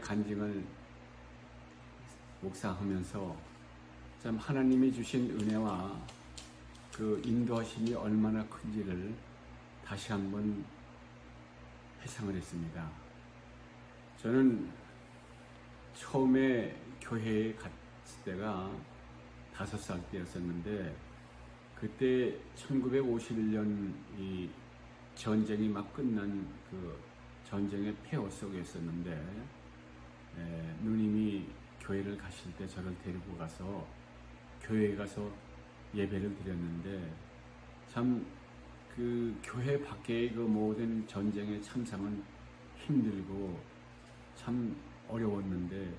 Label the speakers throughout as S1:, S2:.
S1: 간증을 묵상하면서 참 하나님이 주신 은혜와 그 인도하심이 얼마나 큰지를 다시 한번 회상을 했습니다. 저는 처음에 교회에 갔을 때가 다섯 살 때였었는데 그때 1951년 이 전쟁이 막 끝난 그 전쟁의 폐허 속에 있었는데 에, 누님이 교회를 가실 때 저를 데리고 가서 교회에 가서 예배를 드렸는데 참 그 교회 밖의 그 모든 전쟁의 참상은 힘들고 참 어려웠는데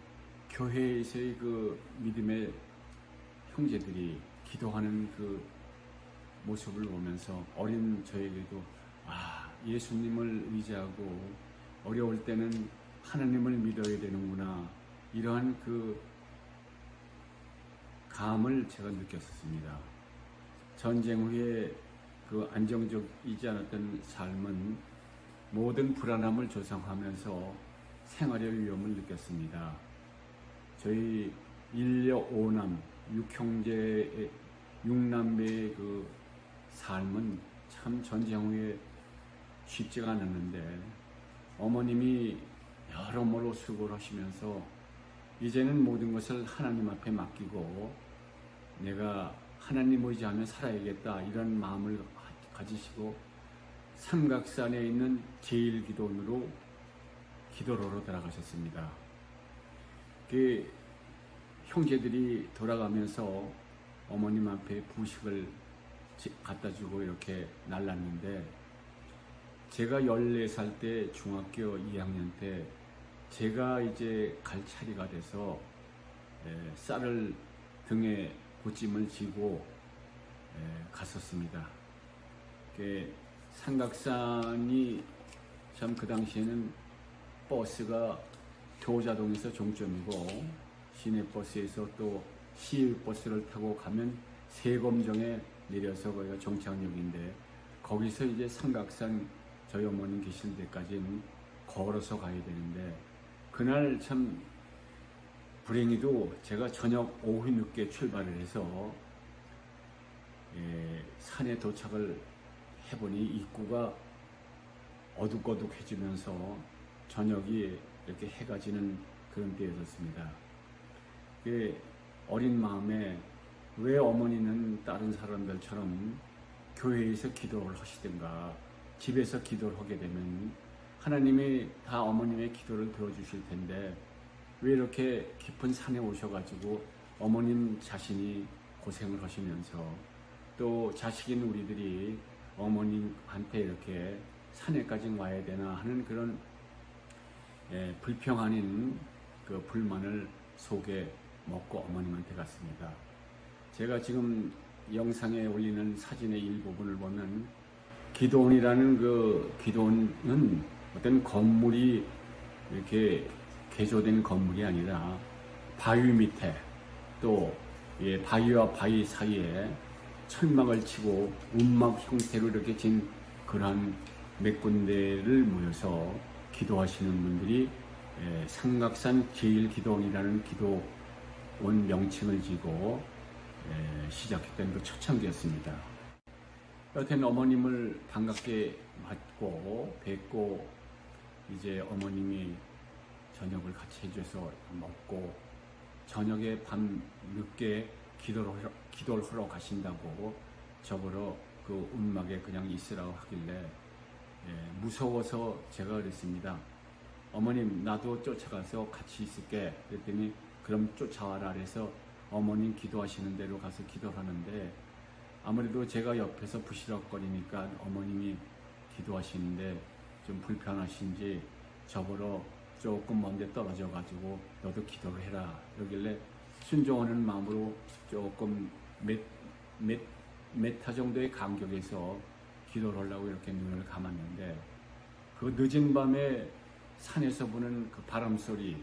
S1: 교회에서의 그 믿음의 형제들이 기도하는 그 모습을 보면서 어린 저에게도 아 예수님을 의지하고 어려울 때는 하나님을 믿어야 되는구나 이러한 그 감을 제가 느꼈었습니다. 전쟁 후에 그 안정적이지 않았던 삶은 모든 불안함을 조성하면서 생활의 위험을 느꼈습니다. 저희 일녀 오남 육형제 육남매의 그 삶은 참 전쟁 후에 쉽지가 않았는데 어머님이 여러모로 수고를 하시면서 이제는 모든 것을 하나님 앞에 맡기고 내가 하나님 의지하며 살아야겠다 이런 마음을 가지시고 삼각산에 있는 제일기도원으로 기도로로 돌아가셨습니다. 그 형제들이 돌아가면서 어머님 앞에 부식을 갖다 주고 이렇게 날랐는데 제가 14살 때 중학교 2학년 때 제가 이제 갈 차례가 돼서 에, 쌀을 등에 보찜을 지고 에, 갔었습니다. 그 삼각산이 참 그 당시에는 버스가 교자동에서 종점이고 시내버스에서 또 시외버스를 타고 가면 세검정에 내려서 거기가 정착역인데 거기서 이제 삼각산 저희 어머님 계신 데까지는 걸어서 가야 되는데 그날 참 불행히도 제가 저녁 오후 늦게 출발을 해서 예, 산에 도착을 해보니 입구가 어둑어둑해지면서 저녁이 이렇게 해가 지는 그런 때였었습니다. 그 어린 마음에 왜 어머니는 다른 사람들처럼 교회에서 기도를 하시든가 집에서 기도를 하게 되면 하나님이 다 어머님의 기도를 들어주실 텐데 왜 이렇게 깊은 산에 오셔가지고 어머님 자신이 고생을 하시면서 또 자식인 우리들이 어머님한테 이렇게 산에까지 와야 되나 하는 그런 예, 불평 아닌 그 불만을 속에 먹고 어머님한테 갔습니다. 제가 지금 영상에 올리는 사진의 일부분을 보면 기도원이라는 그 기도원은 어떤 건물이 이렇게 개조된 건물이 아니라 바위 밑에 또 예, 바위와 바위 사이에 철막을 치고 운막 형태로 이렇게 진 그러한 몇 군데를 모여서 기도하시는 분들이 예, 삼각산 제일기도원이라는 기도원 명칭을 지고 예, 시작했던 그 초창기였습니다. 여튼 어머님을 반갑게 맞고 뵙고 이제 어머님이 저녁을 같이 해줘서 먹고 저녁에 밤 늦게 기도를 하러, 기도를 하러 가신다고 저보러 그 운막에 그냥 있으라고 하길래 예, 무서워서 제가 그랬습니다. 어머님 나도 쫓아가서 같이 있을게 그랬더니 그럼 쫓아와라 그래서 어머님 기도하시는 대로 가서 기도를 하는데 아무래도 제가 옆에서 부시럭거리니까 어머님이 기도하시는데 좀 불편하신지 저보러 조금 먼데 떨어져 가지고 너도 기도를 해라. 그러길래 순종하는 마음으로 조금 몇, 몇, 메타 정도의 간격에서 기도를 하려고 이렇게 눈을 감았는데 그 늦은 밤에 산에서 부는 그 바람 소리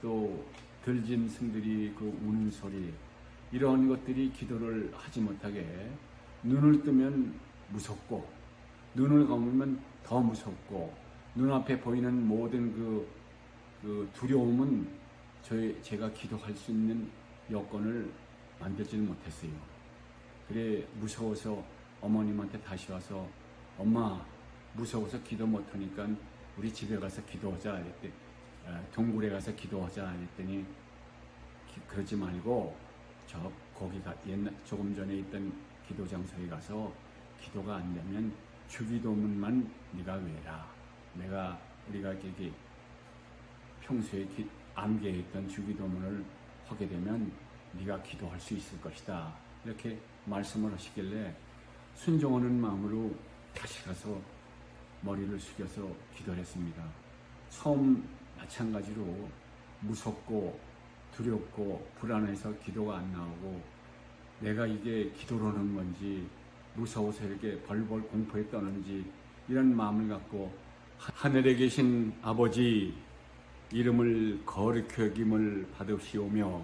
S1: 또 들진 승들이 그 우는 소리 이런 것들이 기도를 하지 못하게 눈을 뜨면 무섭고 눈을 감으면 더 무섭고 눈앞에 보이는 모든 그 그 두려움은 저희 제가 기도할 수 있는 여건을 만들지는 못했어요. 그래 무서워서 어머님한테 다시 와서 엄마 무서워서 기도 못하니까 우리 집에 가서 기도하자 이랬대 아, 동굴에 가서 기도하자 기- 그러지 말고 저 거기가 옛날 조금 전에 있던 기도 장소에 가서 기도가 안 되면 주기도문만 네가 외라. 내가 우리가 이게 평소에 기, 암기했던 주기도문을 하게 되면 네가 기도할 수 있을 것이다. 이렇게 말씀을 하시길래 순종하는 마음으로 다시 가서 머리를 숙여서 기도를 했습니다. 처음 마찬가지로 무섭고 두렵고 불안해서 기도가 안 나오고 내가 이게 기도로는 건지 무서워서 이렇게 벌벌 공포에 떠는지 이런 마음을 갖고 하- 하늘에 계신 아버지 이름을 거룩히 여김을 받으시오며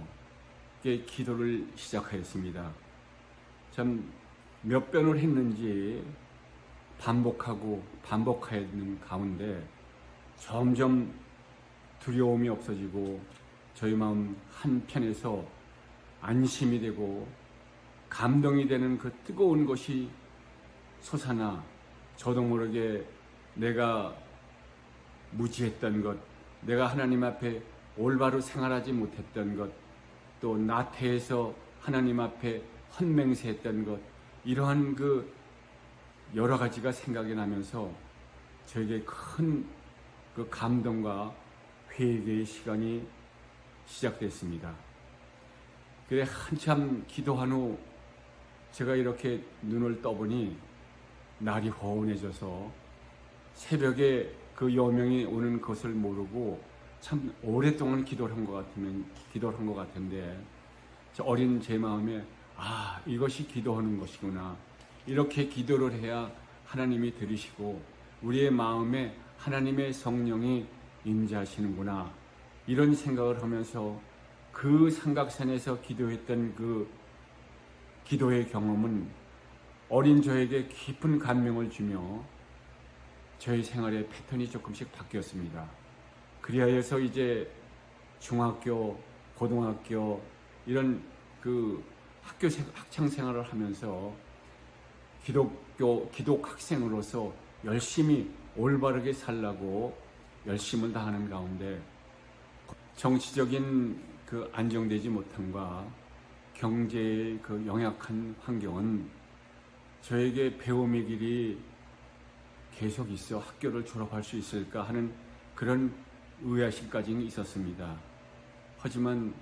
S1: 기도를 시작하였습니다. 참 몇 번을 했는지 반복하고 반복하는 가운데 점점 두려움이 없어지고 저희 마음 한편에서 안심이 되고 감동이 되는 그 뜨거운 것이 솟아나 저도 모르게 내가 무지했던 것, 내가 하나님 앞에 올바로 생활하지 못했던 것, 또 나태해서 하나님 앞에 헌맹세했던 것, 이러한 그 여러 가지가 생각이 나면서 저에게 큰 그 감동과 회개의 시간이 시작됐습니다. 그래 한참 기도한 후 제가 이렇게 눈을 떠보니 날이 허운해져서 새벽에 그 여명이 오는 것을 모르고 참 오랫동안 기도를 한 것 같으면 기도를 한 것 같은데 저 어린 제 마음에 아 이것이 기도하는 것이구나. 이렇게 기도를 해야 하나님이 들으시고 우리의 마음에 하나님의 성령이 임재하시는구나. 이런 생각을 하면서 그 삼각산에서 기도했던 그 기도의 경험은 어린 저에게 깊은 감명을 주며 저의 생활의 패턴이 조금씩 바뀌었습니다. 그리하여서 이제 중학교, 고등학교 이런 그 학교 생- 학창 생활을 하면서 기독교 기독 학생으로서 열심히 올바르게 살라고 열심을 다하는 가운데 정치적인 그 안정되지 못함과 경제의 그 영약한 환경은 저에게 배움의 길이 계속 있어 학교를 졸업할 수 있을까 하는 그런 의아심까지는 있었습니다. 하지만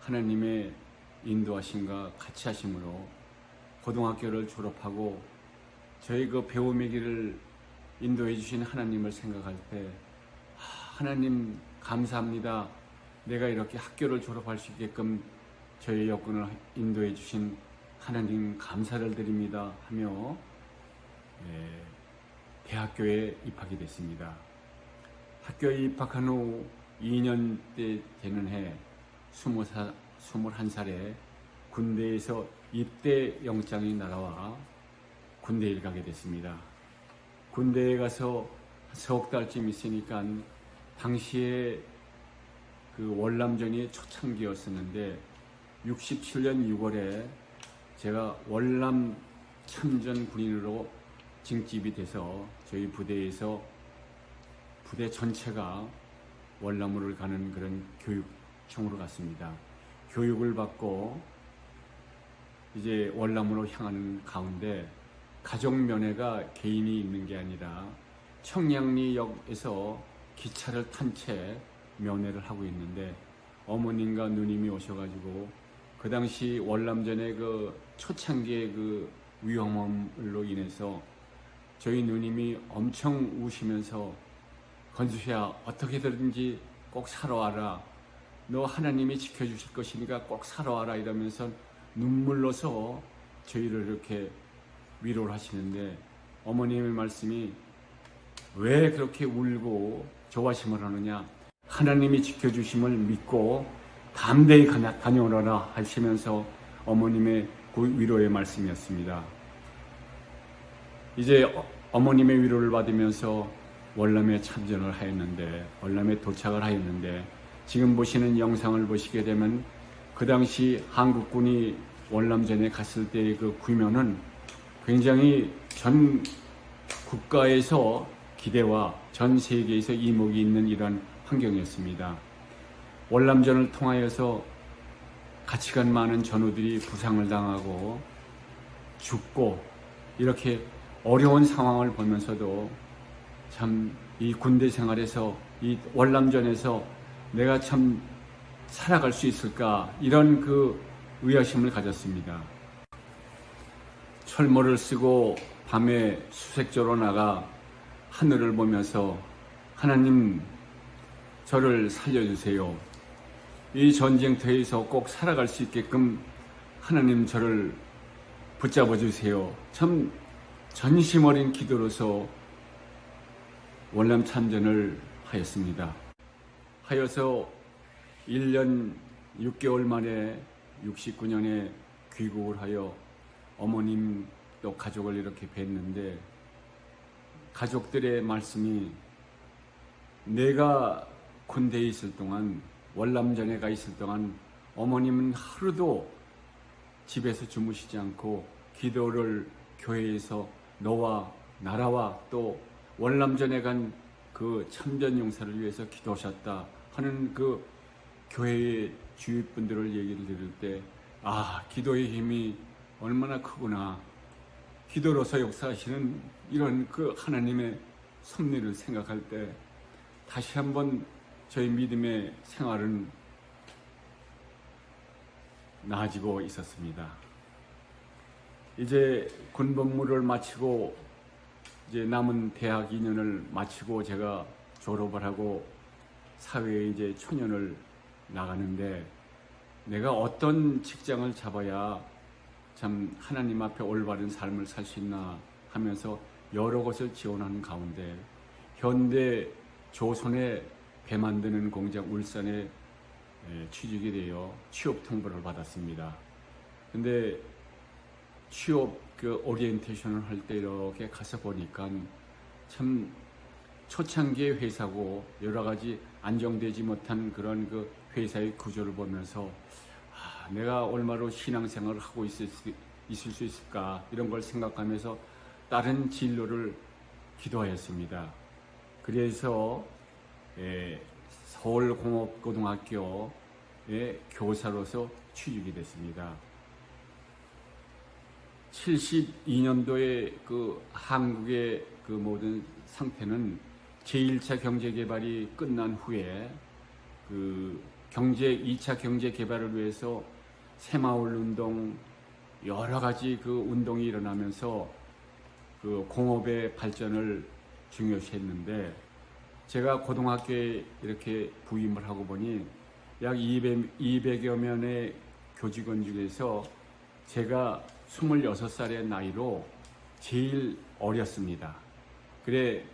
S1: 하나님의 인도하심과 같이 하심으로 고등학교를 졸업하고 저희 그 배움의 길을 인도해 주신 하나님을 생각할 때 아, 하나님 감사합니다. 내가 이렇게 학교를 졸업할 수 있게끔 저의 여건을 인도해 주신 하나님 감사를 드립니다 하며 예, 대학교에 입학이 됐습니다. 학교에 입학한 후 2년 때 되는 해 20살, 21살에 군대에서 입대 영장이 날아와 군대에 가게 됐습니다. 군대에 가서 석 달쯤 있으니까 당시에 그 월남전이 초창기였었는데 67년 6월에 제가 월남 참전 군인으로 징집이 돼서 저희 부대에서 부대 전체가 월남으로 가는 그런 교육청으로 갔습니다. 교육을 받고 이제 월남으로 향하는 가운데 가족 면회가 개인이 있는 게 아니라 청량리역에서 기차를 탄 채 면회를 하고 있는데 어머님과 누님이 오셔가지고 그 당시 월남전의 그 초창기의 그 위험함으로 인해서 저희 누님이 엄청 우시면서 건수야 어떻게든지 꼭 살아와라. 너 하나님이 지켜주실 것이니까 꼭 살아와라 이러면서 눈물로서 저희를 이렇게 위로를 하시는데 어머님의 말씀이 왜 그렇게 울고 조바심을 하느냐? 하나님이 지켜주심을 믿고 담대히 가냐- 다녀오라 하시면서 어머님의 그 위로의 말씀이었습니다. 이제 어- 어머님의 위로를 받으면서 월남에 참전을 하였는데 월남에 도착을 하였는데 지금 보시는 영상을 보시게 되면 그 당시 한국군이 월남전에 갔을 때의 그 구면은 굉장히 전 국가에서 기대와 전 세계에서 이목이 있는 이런 환경이었습니다. 월남전을 통하여서 간 많은 전우들이 부상을 당하고 죽고 이렇게 어려운 상황을 보면서도 참 이 군대 생활에서 이 월남전에서 내가 참 살아갈 수 있을까 이런 그 의아심을 가졌습니다. 철모를 쓰고 밤에 수색조로 나가 하늘을 보면서 하나님 저를 살려주세요. 이 전쟁터에서 꼭 살아갈 수 있게끔 하나님 저를 붙잡아 주세요. 참 전심 어린 기도로서 월남 참전을 하였습니다. 하여서 1년 6개월 만에 69년에 귀국을 하여 어머님 또 가족을 이렇게 뵀는데 가족들의 말씀이 내가 군대에 있을 동안 월남전에 가 있을 동안 어머님은 하루도 집에서 주무시지 않고 기도를 교회에서 너와 나라와 또 월남전에 간 그 참전 용사를 위해서 기도하셨다 하는 그 교회의 주위 분들을 얘기를 들을 때 아, 기도의 힘이 얼마나 크구나. 기도로서 역사하시는 이런 그 하나님의 섭리를 생각할 때 다시 한번 저희 믿음의 생활은 나아지고 있었습니다. 이제 군 복무를 마치고 이제 남은 대학 2년을 마치고 제가 졸업을 하고 사회에 이제 초년을 나가는데 내가 어떤 직장을 잡아야 참 하나님 앞에 올바른 삶을 살 수 있나 하면서 여러 곳을 지원하는 가운데 현대 조선의 배 만드는 공장 울산에 에, 취직이 되어 취업 통보를 받았습니다. 근데 취업 그 오리엔테이션을 할 때 이렇게 가서 보니까 참 초창기의 회사고 여러 가지 안정되지 못한 그런 그 회사의 구조를 보면서 아, 내가 얼마로 신앙생활을 하고 있을 수, 있을 수 있을까 이런 걸 생각하면서 다른 진로를 기도하였습니다. 그래서 에, 서울공업고등학교의 교사로서 취직이 됐습니다. 72년도에 그 한국의 그 모든 상태는 제1차 경제 개발이 끝난 후에 그 경제 2차 경제 개발을 위해서 새마을 운동 여러 가지 그 운동이 일어나면서 그 공업의 발전을 중요시했는데 제가 고등학교에 이렇게 부임을 하고 보니 약 200, 200여 명의 교직원 중에서 제가 26살의 나이로 제일 어렸습니다. 그래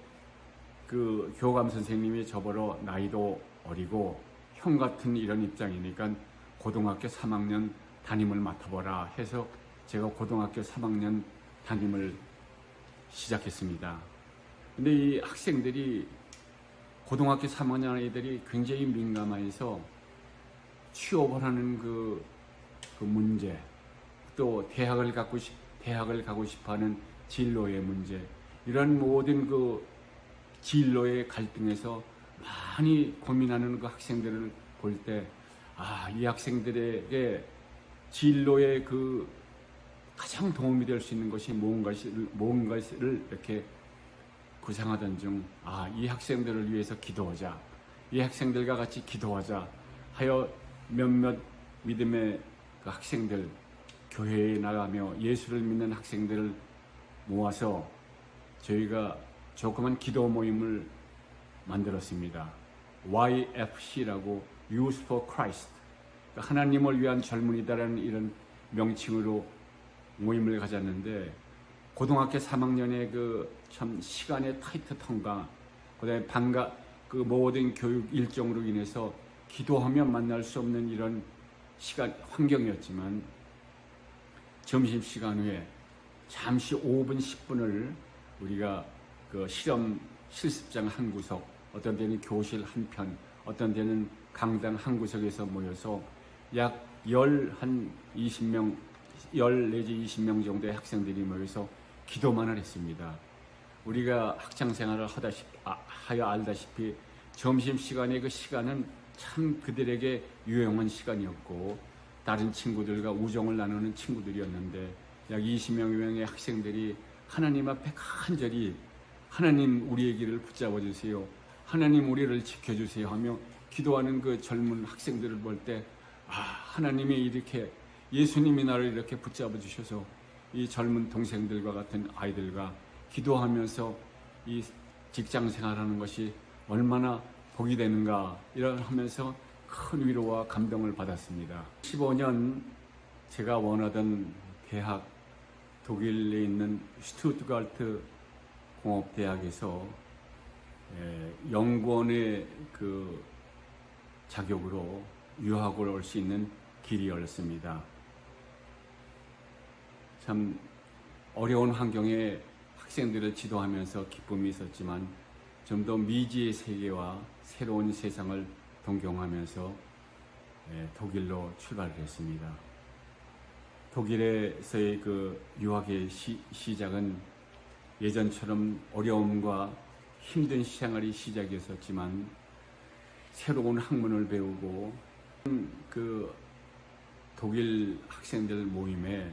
S1: 그 교감 선생님이 저보러 나이도 어리고 형 같은 이런 입장이니까 고등학교 3학년 담임을 맡아보라 해서 제가 고등학교 3학년 담임을 시작했습니다. 근데 이 학생들이 고등학교 3학년 아이들이 굉장히 민감해서 취업을 하는 그, 그 문제, 또 대학을 갖고 싶, 대학을 가고 싶어하는 진로의 문제, 이런 모든 그 진로의 갈등에서 많이 고민하는 그 학생들을 볼 때, 아, 이 학생들에게 진로의 그 가장 도움이 될 수 있는 것이 무언가를, 무언가를 이렇게 구상하던 중, 아, 이 학생들을 위해서 기도하자. 이 학생들과 같이 기도하자. 하여 몇몇 믿음의 그 학생들, 교회에 나가며 예수를 믿는 학생들을 모아서 저희가 조그만 기도 모임을 만들었습니다. YFC라고 Youth for Christ. 그러니까 하나님을 위한 젊은이다라는 이런 명칭으로 모임을 가졌는데 고등학교 3학년의 그 참 시간의 타이트 통과, 그다음에 방과 그 모든 교육 일정으로 인해서 기도하면 만날 수 없는 이런 시간 환경이었지만 점심 시간 후에 잠시 5분 10분을 우리가 그 실험 실습장 한 구석, 어떤 데는 교실 한 편, 어떤 데는 강당 한 구석에서 모여서 약열한 20명, 열 내지 20명 정도의 학생들이 모여서 기도만을 했습니다. 우리가 학창 생활을 하다시피, 아, 하여 알다시피 점심 시간의 그 시간은 참 그들에게 유용한 시간이었고 다른 친구들과 우정을 나누는 친구들이었는데 약 20여 명의 학생들이 하나님 앞에 간절히 하나님 우리의 길을 붙잡아 주세요. 하나님 우리를 지켜 주세요 하며 기도하는 그 젊은 학생들을 볼 때 아, 하나님이 이렇게 예수님이 나를 이렇게 붙잡아 주셔서 이 젊은 동생들과 같은 아이들과 기도하면서 이 직장 생활하는 것이 얼마나 복이 되는가 이런 하면서 큰 위로와 감동을 받았습니다. 15년 제가 원하던 대학 독일에 있는 슈투트가르트 공업대학에서 에, 연구원의 그 자격으로 유학을 올 수 있는 길이 열렸습니다. 참 어려운 환경에 학생들을 지도하면서 기쁨이 있었지만 좀 더 미지의 세계와 새로운 세상을 동경하면서 에, 독일로 출발을 했습니다. 독일에서의 그 유학의 시, 시작은 예전처럼 어려움과 힘든 생활이 시작이었었지만 새로운 학문을 배우고 그 독일 학생들 모임에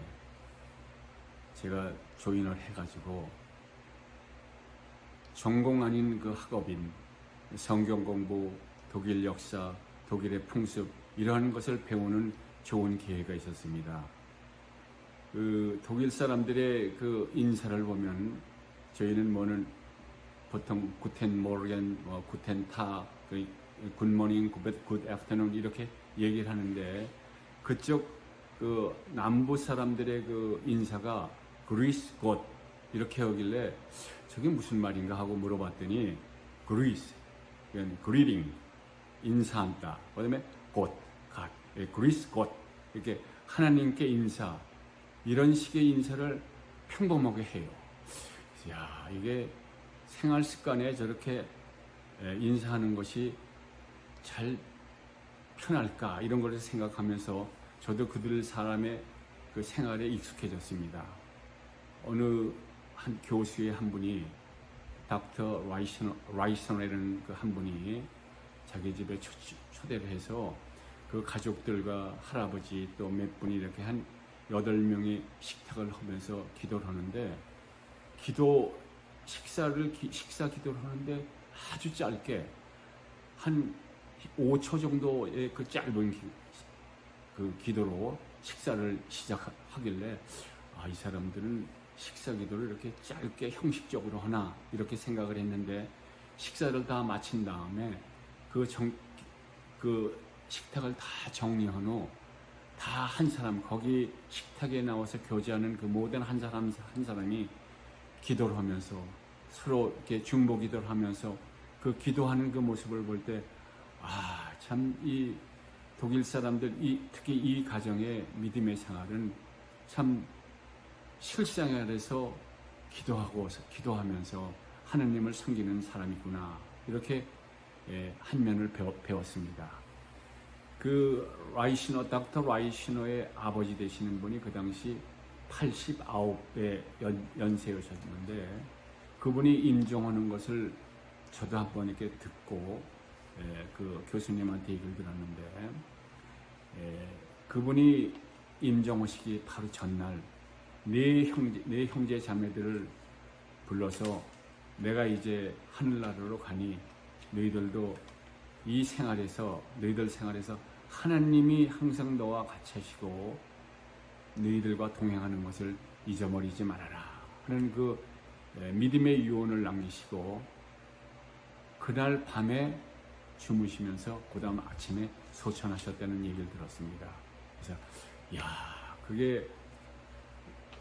S1: 제가 조인을 해가지고 전공 아닌 그 학업인 성경 공부, 독일 역사, 독일의 풍습 이러한 것을 배우는 좋은 기회가 있었습니다. 그 독일 사람들의 그 인사를 보면 저희는 뭐는 보통 구텐 모르겐, 뭐 구텐 타, 그 굿모닝, 굿, 굿 애프터눈 이렇게 얘기를 하는데 그쪽 그 남부 사람들의 그 인사가 그리스 곧 이렇게 하길래 저게 무슨 말인가 하고 물어봤더니 그리스, 이건 그리딩, 인사한다. 그다음에 곧, 갓, 예, 그리스 곧 이렇게 하나님께 인사 이런 식의 인사를 평범하게 해요. 야 이게 생활 습관에 저렇게 예, 인사하는 것이 잘 편할까 이런 것을 생각하면서 저도 그들 사람의 그 생활에 익숙해졌습니다. 어느 한 교수의 한 분이 닥터 라이셔너, 라이셔너라는 그 한 분이 자기 집에 초, 초대를 해서 그 가족들과 할아버지 또 몇 분이 이렇게 한 여덟 명이 식탁을 하면서 기도를 하는데 기도 식사를 기- 식사 기도를 하는데 아주 짧게 한 5초 정도의 그 짧은 기, 그 기도로 식사를 시작하길래 아, 이 사람들은 식사 기도를 이렇게 짧게 형식적으로 하나 이렇게 생각을 했는데 식사를 다 마친 다음에 그 정, 그 식탁을 다 정리한 후 다 한 사람 거기 식탁에 나와서 교제하는 그 모든 한 사람 한 사람이 기도를 하면서 서로 이렇게 중보 기도를 하면서 그 기도하는 그 모습을 볼 때 아, 참 이 독일 사람들 이 특히 이 가정의 믿음의 생활은 참 실생활에서 기도하고 기도하면서 하나님을 섬기는 사람이구나 이렇게 예, 한 면을 배웠습니다. 그 라이시너 닥터 라이시너의 아버지 되시는 분이 그 당시 89의 연, 연세였었는데 그분이 임종하는 것을 저도 한 번 이렇게 듣고 예, 그 교수님한테 얘기를 들었는데 예, 그분이 임종하시기 바로 전날 네 형제 네 형제 자매들을 불러서 내가 이제 하늘나라로 가니 너희들도 이 생활에서 너희들 생활에서 하나님이 항상 너와 같이 하시고 너희들과 동행하는 것을 잊어버리지 말아라 하는 그 예, 믿음의 유언을 남기시고 그날 밤에 주무시면서 그 다음 아침에 소천하셨다는 얘기를 들었습니다. 그래서 야 그게 예,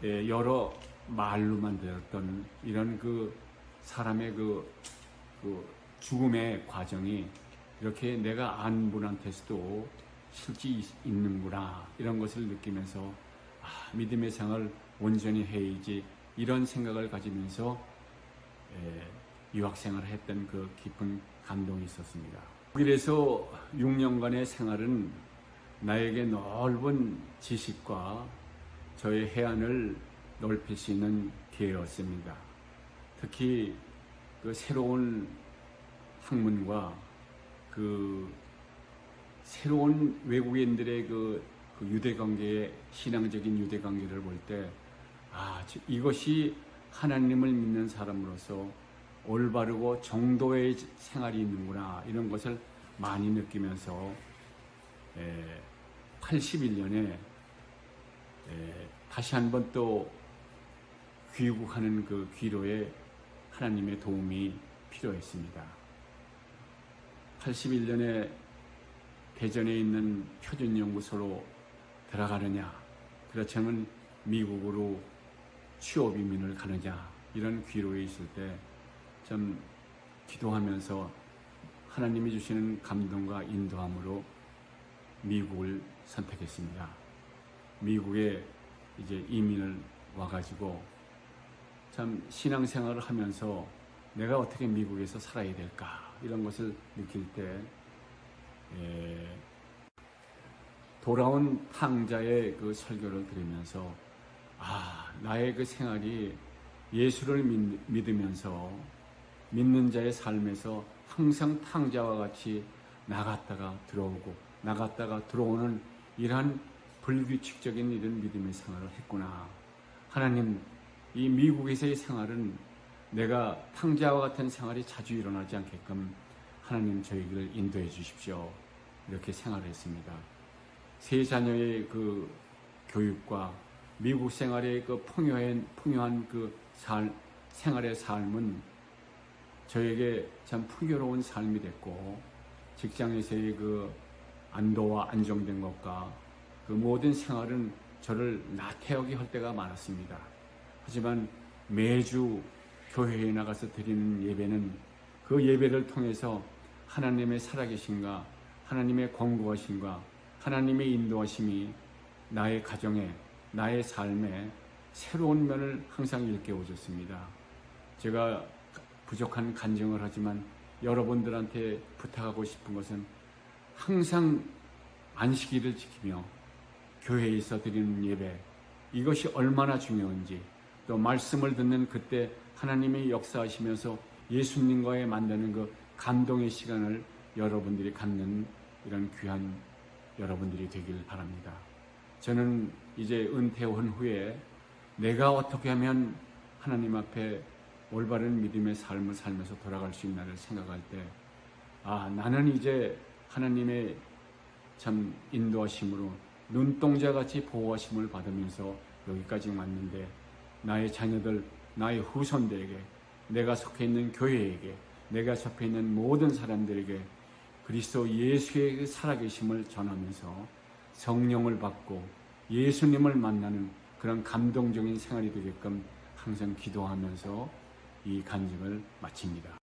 S1: 여러 말로만 들었던 이런 그 사람의 그, 그 죽음의 과정이 이렇게 내가 안 분한테서도 실제 있- 있는구나 이런 것을 느끼면서 아, 믿음의 생을 온전히 해야지 이런 생각을 가지면서 예, 유학생활을 했던 그 깊은 감동이 있었습니다. 독일에서 6년간의 생활은 나에게 넓은 지식과 저의 해안을 있는 기회였습니다. 특히 그 새로운 학문과 그 새로운 외국인들의 그, 그 유대 관계의 신앙적인 유대 관계를 볼 때, 아, 지- 이것이 하나님을 믿는 사람으로서 올바르고 정도의 생활이 있는구나, 이런 것을 많이 느끼면서, 에, 81년에 다시 한번 또 귀국하는 그 귀로에 하나님의 도움이 필요했습니다. 81년에 대전에 있는 표준연구소로 들어가느냐, 그렇지 않으면 미국으로 취업 이민을 가느냐, 이런 귀로에 있을 때좀 기도하면서 하나님이 주시는 감동과 인도함으로 미국을 선택했습니다. 미국에 이제 이민을 와가지고 참 신앙생활을 하면서 내가 어떻게 미국에서 살아야 될까? 이런 것을 느낄 때 예, 돌아온 탕자의 그 설교를 들으면서 아 나의 그 생활이 예수를 믿, 믿으면서 믿는 자의 삶에서 항상 탕자와 같이 나갔다가 들어오고 나갔다가 들어오는 이러한 불규칙적인 이런 믿음의 생활을 했구나. 하나님, 이 미국에서의 생활은 내가 탕자와 같은 생활이 자주 일어나지 않게끔 하나님 저희를 인도해 주십시오. 이렇게 생활을 했습니다. 세 자녀의 그 교육과 미국 생활의 그 풍요한, 풍요한 그 살, 생활의 삶은 저에게 참 풍요로운 삶이 됐고 직장에서의 그 안도와 안정된 것과 그 모든 생활은 저를 나태하게 할 때가 많았습니다. 하지만 매주 교회에 나가서 드리는 예배는 그 예배를 통해서 하나님의 살아계신가, 하나님의 권고하심과 하나님의 인도하심이 나의 가정에, 나의 삶에 새로운 면을 항상 일깨워줬습니다. 제가 부족한 간증을 하지만 여러분들한테 부탁하고 싶은 것은 항상 안식일을 지키며 교회에서 드리는 예배 이것이 얼마나 중요한지 또 말씀을 듣는 그때 하나님의 역사하시면서 예수님과의 만나는 그 감동의 시간을 여러분들이 갖는 이런 귀한 여러분들이 되길 바랍니다. 저는 이제 은퇴한 후에 내가 어떻게 하면 하나님 앞에 올바른 믿음의 삶을 살면서 돌아갈 수 있나를 생각할 때, 아, 나는 이제 하나님의 참 인도하심으로 눈동자 같이 보호하심을 받으면서 여기까지 왔는데, 나의 자녀들, 나의 후손들에게, 내가 속해 있는 교회에게, 내가 접해 있는 모든 사람들에게 그리스도 예수의 그 살아계심을 전하면서 성령을 받고 예수님을 만나는 그런 감동적인 생활이 되게끔 항상 기도하면서 이 간증을 마칩니다.